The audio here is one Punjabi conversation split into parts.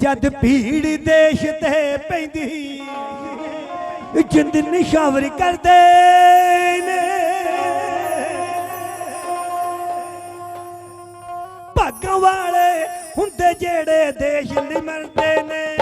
ਜਦ ਭੀੜ ਦੇਸ਼ ਤੇ ਪੈਂਦੀ ਜਿੰਦ ਨਿਸ਼ਾਵਰ ਕਰਦੇ ਨੇ। ਭਾਗਾਂ ਵਾਲੇ ਹੁੰਦੇ ਜਿਹੜੇ ਦੇਸ਼ ਲਈ ਮਰਦੇ ਨੇ।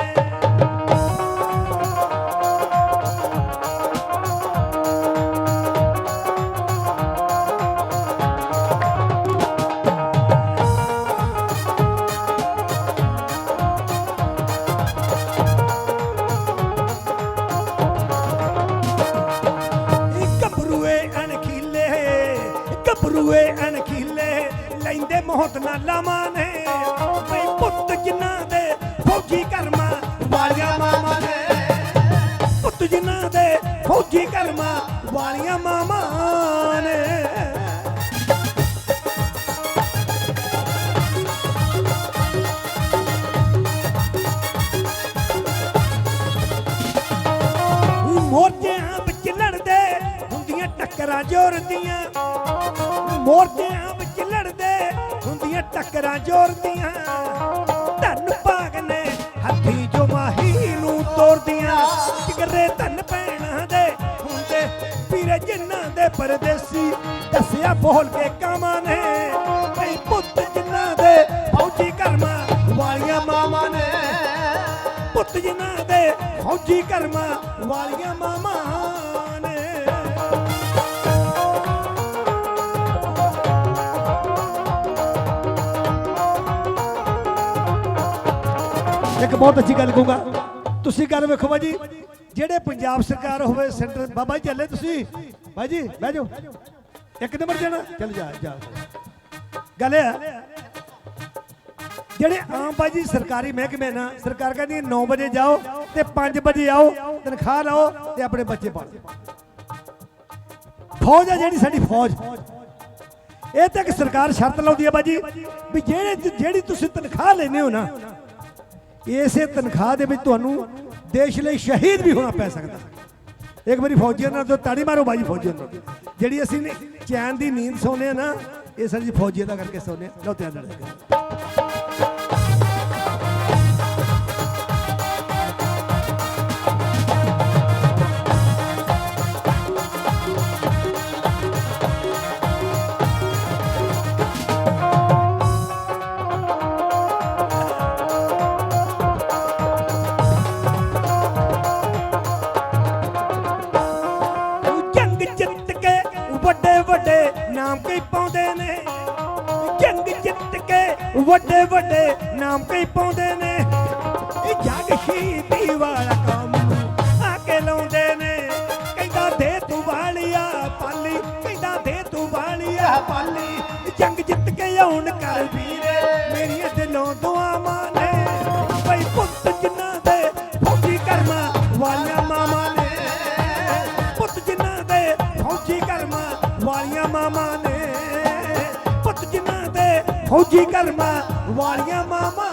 ਗੱਭਰੂਏ ਅਣਖੀਲੇ, ਲੈਂਦੇ ਮੋਹਤ ਨਾ। ਲਾਵਾਂ ਨੇ ਬਈ ਪੁੱਤ ਜਿਨ੍ਹਾਂ ਦੇ ਫੌਜੀ ਕਰਮਾਂ ਵਾਲੀਆਂ ਮਾਵਾਂ ਨੇ। ਪੁੱਤ ਜਿਨ੍ਹਾਂ ਦੇ ਫੌਜੀ ਕਰਮਾ ਵਾਲੀਆਂ ਮਾਮਾ ਨੇ। ਮੋਰਚਿਆਂ ਟੱਕਰਾਂ ਜੋਰਦੀਆਂ ਮੋਰਚਿਆਂ ਵਿੱਚ ਲੜਦੇ ਹੁੰਦੀਆਂ ਟੱਕਰਾਂ ਜੋਰਦੀਆਂ ਧੰਨ ਭਾਗ ਨੇ ਹੱਥੀ ਜੋ ਮਾਹੀ ਨੂੰ ਤੋੜਦੀਆਂ ਜਿਗਰੇ ਧੰਨ ਪੈਣਾ ਦੇ ਹੁੰਦੇ ਵੀਰੇ ਜਿਨ੍ਹਾਂ ਦੇ ਪਰਦੇਸੀ ਦੱਸਿਆ ਬੋਲ ਕੇ ਕਾਮਾਂ ਨੇ। ਕਈ ਪੁੱਤ ਜਿਨ੍ਹਾਂ ਦੇ ਫੌਜੀ ਕਰਮਾਂ ਵਾਲੀਆਂ ਮਾਵਾਂ ਨੇ। ਪੁੱਤ ਜਿਨ੍ਹਾਂ ਦੇ ਫੌਜੀ ਕਰਮਾਂ ਵਾਲੀਆਂ ਮਾਵਾਂ ਇੱਕ ਬਹੁਤ ਅੱਛੀ ਗੱਲ ਕਹੂੰਗਾ। ਤੁਸੀਂ ਗੱਲ ਵੇਖੋ ਬਾਜੀ ਜਿਹੜੇ ਪੰਜਾਬ ਸਰਕਾਰ ਹੋਵੇ, ਸੈਂਟਰ, ਬਾਬਾ ਜੀ ਚੱਲੇ ਤੁਸੀਂ। ਬਾਈ ਬਹਿ ਜਾਓ। ਇੱਕ ਨੰਬਰ ਜਾਣਾ। ਚੱਲ ਜਾ ਜਾ। ਗੱਲ ਇਹ ਆ, ਜਿਹੜੇ ਆਮ ਬਾਜੀ ਸਰਕਾਰੀ ਮਹਿਕਮੇ ਨਾ, ਸਰਕਾਰ ਕਹਿੰਦੀ 9 ਵਜੇ ਜਾਓ ਤੇ 5 ਵਜੇ ਆਓ, ਤਨਖਾਹ ਲਓ ਤੇ ਆਪਣੇ ਬੱਚੇ ਪਾਲੋ ਫੌਜ ਹੈ ਜਿਹੜੀ ਸਾਡੀ ਫੌਜ। ਇਹ ਤਾਂ ਇੱਕ ਸਰਕਾਰ ਸ਼ਰਤ ਲਾਉਂਦੀ ਹੈ ਬਾਜੀ ਵੀ ਜਿਹੜੇ ਜਿਹੜੀ ਤੁਸੀਂ ਤਨਖਾਹ ਲੈਨੇ ਹੋ ਨਾ ਇਸੇ ਤਨਖਾਹ ਦੇ ਵਿੱਚ ਤੁਹਾਨੂੰ ਦੇਸ਼ ਲਈ ਸ਼ਹੀਦ ਵੀ ਹੋਣਾ ਪੈ ਸਕਦਾ। ਇੱਕ ਵਾਰੀ ਫੌਜੀਆਂ ਨਾਲ ਤੋਂ ਤਾੜੀ ਮਾਰੋ, ਬਾਜੀ ਫੌਜੀਆਂ ਨਾਲ। ਜਿਹੜੀ ਅਸੀਂ ਚੈਨ ਦੀ ਨੀਂਦ ਸੌਂਦੇ ਆ ਨਾ, ਇਹ ਸਾਡੀ ਫੌਜੀਆਂ ਦਾ ਕਰਕੇ ਸੌਂਦੇ ਆ। ਲਓ ਧਿਆਨ ਨਾਲ। ਨਾਮ ਕਈ ਪਾਉਂਦੇ ਨੇ। ਜੰਗ ਜਿੱਤ ਕੇ ਵੱਡੇ ਵੱਡੇ ਨਾਮ ਕਈ ਪਾਉਂਦੇ ਨੇ। ਇਹ ਜਗ ਸ਼ਹੀਦੀ ਵਾਲਾ ਕੰਮ ਆ ਕੇ ਲਾਉਂਦੇ ਨੇ। ਕਹਿੰਦਾ ਦੇ ਤੂੰ ਵਾਲੀਆ ਪਾਲੀ, ਕਹਿੰਦਾ ਦੇ ਤੂੰ ਵਾਲੀਆ ਪਾਲੀ। ਜੰਗ ਜਿੱਤ ਕੇ ਆਉਣ ਕਰ ਵੀਰੇ, ਮੇਰੀਆਂ ਦਿਲੋਂ ਦੁਆਵਾਂ ਨੇ। ਬਈ ਪੁੱਤ ਜਿਨ੍ਹਾਂ ਦੇ ਫੌਜੀ ਕਰਮਾਂ ਵਾਲੀਆਂ ਮਾਵਾਂ ਨੇ। ਪੁੱਤ ਜਿਨ੍ਹਾਂ ਦੇ ਫੌਜੀ ਵਾਲੀਆਂ ਮਾਵਾਂ ਨੇ। ਪੁੱਤ ਜਿਨ੍ਹਾਂ ਦੇ ਫੌਜੀ ਕਰਮਾਂ ਵਾਲੀਆਂ ਮਾਮਾ